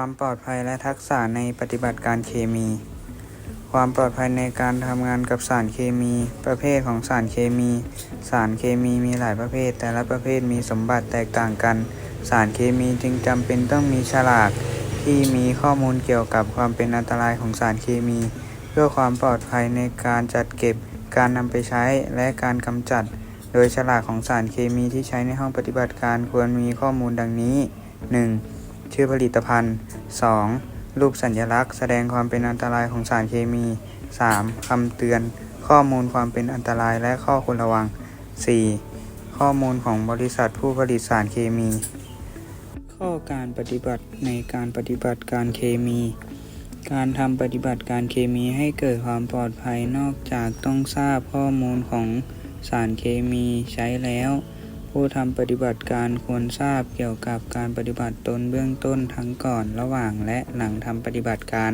ความปลอดภัยและทักษะในปฏิบัติการเคมี ความปลอดภัยในการทำงานกับสารเคมี ประเภทของสารเคมี สารเคมีมีหลายประเภท แต่ละประเภทมีสมบัติแตกต่างกัน สารเคมีจึงจำเป็นต้องมีฉลากที่มีข้อมูลเกี่ยวกับความเป็นอันตรายของสารเคมี เพื่อความปลอดภัยในการจัดเก็บ การนำไปใช้และการกำจัด โดยฉลากของสารเคมีที่ใช้ในห้องปฏิบัติการควรมีข้อมูลดังนี้ 1. ชื่อผลิตภัณฑ์ 2. รูปสัญลักษณ์ แสดงความเป็นอันตรายของสารเคมี 3. คำเตือน ข้อมูลความเป็นอันตรายและข้อควรระวัง 4. ข้อมูลของบริษัทผู้ผลิตสารเคมี ข้อการปฏิบัติในการปฏิบัติการเคมี การทำปฏิบัติการเคมีให้เกิดความปลอดภัยนอกจากต้องทราบข้อมูลของสารเคมีใช้แล้ว ผู้ทำปฏิบัติการควรทราบเกี่ยวกับการปฏิบัติตนเบื้องต้นทั้งก่อนระหว่างและหลังทำปฏิบัติการ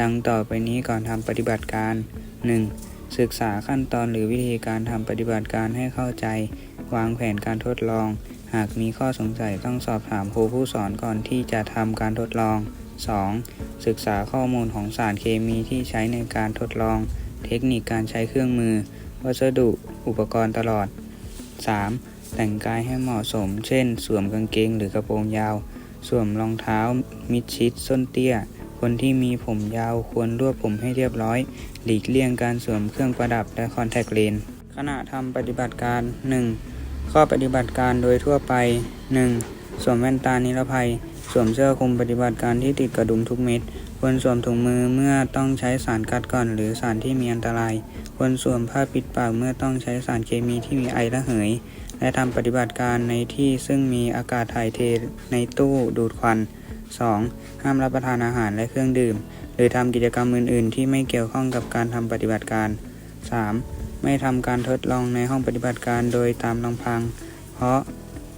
ดังต่อไปนี้ก่อนทำปฏิบัติการ 1. ศึกษาขั้นตอนหรือวิธีการทำปฏิบัติการให้เข้าใจ วางแผนการทดลอง หากมีข้อสงสัยต้องสอบถามครูผู้สอนก่อนที่จะทำการทดลอง 2. ศึกษาข้อมูลของสารเคมีที่ใช้ในการทดลอง เทคนิคการใช้เครื่องมือ วัสดุ อุปกรณ์ตลอด 3. แต่งกายให้เหมาะสม เช่น สวมกางเกงหรือกระโปรงยาว สวมรองเท้า มิดชิด ส้นเตี้ย คนที่มีผมยาวควรรวบผมให้เรียบร้อย หลีกเลี่ยงการสวมเครื่องประดับและคอนแทคเลนส์ ขณะทำปฏิบัติการ 1. ข้อปฏิบัติการโดยทั่วไป 1. สวมแว่นตานิรภัย สวมเสื้อคลุมปฏิบัติการที่ติดกระดุมทุกเม็ดควรสวมถุงมือเมื่อต้องใช้สารกัดก่อนหรือสารที่มีอันตราย ควรสวมผ้าปิดปากเมื่อต้องใช้สารเคมีที่มีไอระเหย และทำปฏิบัติการในที่ซึ่งมีอากาศถ่ายเทในตู้ดูดควัน 2. ห้ามรับประทานอาหารและเครื่องดื่ม หรือทำกิจกรรมอื่น ๆ ที่ไม่เกี่ยวข้องกับการทำปฏิบัติการ 3. ไม่ทำการทดลองในห้องปฏิบัติการโดยตามลำพัง เพราะ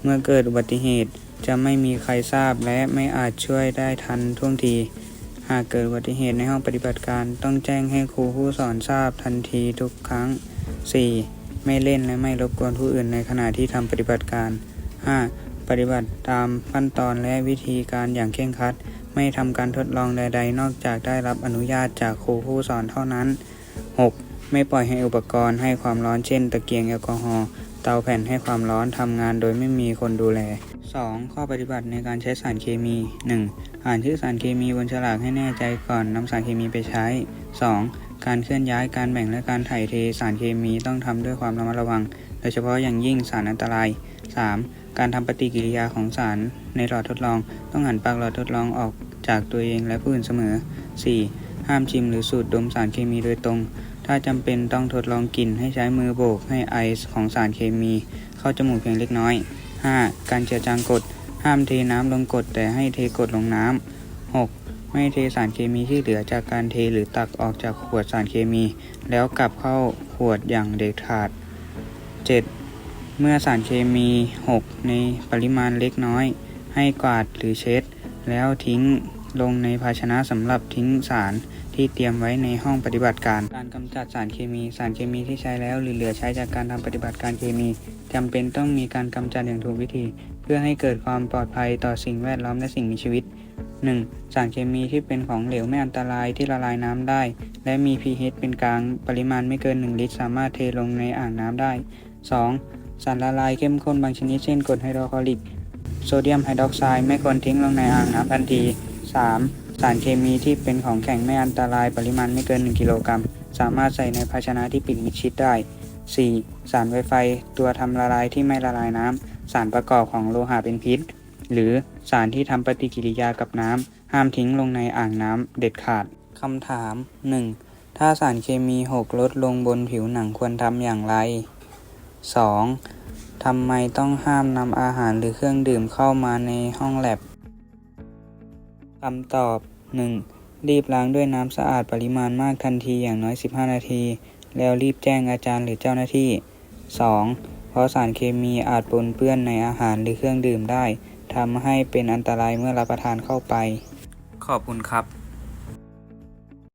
เมื่อเกิดอุบัติเหตุจะไม่มีใครทราบและไม่อาจช่วยได้ทันท่วงที หากเกิดอุบัติเหตุในห้องปฏิบัติการต้องแจ้งให้ครูผู้สอนทราบทันทีทุกครั้ง 4. ไม่เล่นและไม่รบกวนผู้อื่นในขณะที่ทำปฏิบัติการ 5. ปฏิบัติตามขั้นตอนและวิธีการอย่างเคร่งครัด ไม่ทำการทดลองใด ๆ นอกจากได้รับอนุญาตจากครูผู้สอนเท่านั้น 6. ไม่ปล่อยให้อุปกรณ์ให้ความร้อนเช่น ตะเกียงแอลกอฮอล์เตาแผ่นให้ความร้อนทำงานโดยไม่มีคนดูแล 2. ข้อปฏิบัติในการใช้สารเคมี 1. อ่านชื่อสารเคมีบนฉลากให้แน่ใจก่อนนำสารเคมีไปใช้ 2. การเคลื่อนย้ายการแบ่งและการถ่ายเทสารเคมีต้องทำด้วยความระมัดระวัง โดยเฉพาะอย่างยิ่งสารอันตราย 3. การทำปฏิกิริยาของสารในหลอดทดลอง ต้องหันปากหลอดทดลองออกจากตัวเองและผู้อื่นเสมอ 4. ห้ามชิมหรือสูดดมสารเคมีโดยตรง ถ้าจำเป็นต้องทดลองกลิ่นให้ใช้มือโบกให้ไอซ์ของสารเคมี เข้าจมูกเพียงเล็กน้อย 5. การเจือจางกรดห้ามเทน้ำลงกรดแต่ให้เทกรดลงน้ำ 6. ไม่เทสารเคมีที่เหลือจากการเทหรือตักออกจากขวดสารเคมี แล้วกลับเข้าขวดอย่างเด็ดขาด 7. เมื่อสารเคมีหกในปริมาณเล็กน้อย ให้กวาดหรือเช็ด แล้วทิ้งลงในภาชนะสำหรับทิ้งสารที่เตรียมไว้ในห้องปฏิบัติการ การกำจัดสารเคมี สารเคมีที่ใช้แล้วหรือเหลือใช้จากการทำปฏิบัติการเคมีจำเป็นต้องมีการกำจัดอย่างถูกวิธี เพื่อให้เกิดความปลอดภัยต่อสิ่งแวดล้อมและสิ่งมีชีวิต 1. สารเคมีที่เป็นของเหลวไม่อันตรายที่ละลายน้ำได้ และมี pH เป็นกลางปริมาณไม่เกิน 1 ลิตร สามารถเทลงในอ่างน้ำได้ 2. สารละลายเข้มข้นบางชนิดเช่นกรดไฮโดรคลอริก โซเดียมไฮดรอกไซด์ไม่ควรทิ้งลงในอ่างน้ำทันที 3. สารเคมีที่เป็นของแข็งไม่อันตรายปริมาณไม่เกิน 1 กิโลกรัม สามารถใส่ในภาชนะที่ปิดมิดชิดได้ 4. สารไวไฟตัวทำละลายที่ไม่ละลายน้ำสารประกอบของโลหะเป็นพิษ หรือสารที่ทำปฏิกิริยากับน้ำห้ามทิ้งลงในอ่างน้ำเด็ดขาดคำถาม 1. ถ้าสารเคมีหกลดลงบนผิวหนังควรทำอย่างไร 2. ทำไมต้องห้ามนำอาหารหรือเครื่องดื่มเข้ามาในห้องแลบคำตอบ 1. รีบล้างด้วยน้ำสะอาดปริมาณมากทันทีอย่างน้อย 15 นาที แล้วรีบแจ้งอาจารย์หรือเจ้าหน้าที่ 2. เพราะสารเคมีอาจปนเปื้อนในอาหารหรือเครื่องดื่มได้ ทำให้เป็นอันตรายเมื่อรับประทานเข้าไป ขอบคุณครับ